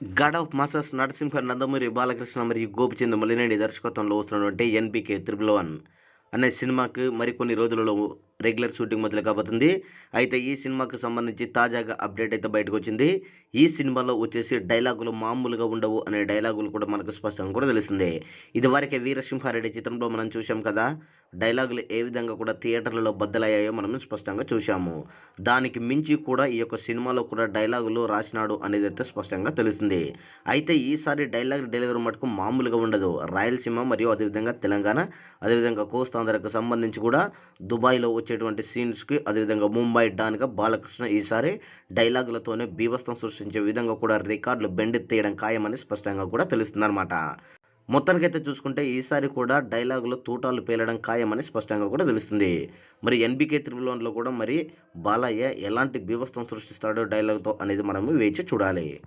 God of masses Narasimha Nandamuri Balakrishna మరియు గోపిచంద్ మలినేని దర్శకత్వంలో వస్తున్నటువంటి ఎన్పికే త్రిబుల్ వన్ అనే సినిమాకు మరికొన్ని రోజులలో రెగ్యులర్ షూటింగ్ మొదలు కాబోతుంది. అయితే ఈ సినిమాకు సంబంధించి తాజాగా అప్డేట్ అయితే బయటకు వచ్చింది. ఈ సినిమాలో వచ్చేసి డైలాగులు మామూలుగా ఉండవు అనే డైలాగులు కూడా మనకు స్పష్టంగా కూడా తెలిసిందే ఇదివరకే వీరసింహారెడ్డి చిత్రంలో మనం చూసాం కదా డైలాగులు ఏ విధంగా కూడా థియేటర్లలో బద్దలయ్యాయో మనం స్పష్టంగా చూశాము. దానికి మించి కూడా ఈ యొక్క సినిమాలో కూడా డైలాగులు రాసినాడు అనేది అయితే స్పష్టంగా తెలిసింది అయితే ఈసారి డైలాగ్ డెలివరీ మటుకు మామూలుగా ఉండదు. రాయలసీమ మరియు అదేవిధంగా తెలంగాణ అదేవిధంగా కోస్తాంధ్రకు సంబంధించి కూడా దుబాయ్లో వచ్చేటువంటి సీన్స్కి అదేవిధంగా ముంబై డాన్గా బాలకృష్ణ ఈసారి డైలాగులతోనే బీభత్సం సృష్టించే విధంగా కూడా రికార్డులు బెండెత్తేయడం ఖాయమని స్పష్టంగా కూడా తెలుస్తుందన్నమాట. మొత్తానికైతే చూసుకుంటే ఈసారి కూడా డైలాగులో తూటాలు పేలడం ఖాయమని స్పష్టంగా కూడా తెలుస్తుంది. మరి ఎన్బికే త్రిబుల్ కూడా మరి బాలయ్య ఎలాంటి బీభత్సం సృష్టిస్తాడో డైలాగ్తో అనేది మనము వేచి చూడాలి.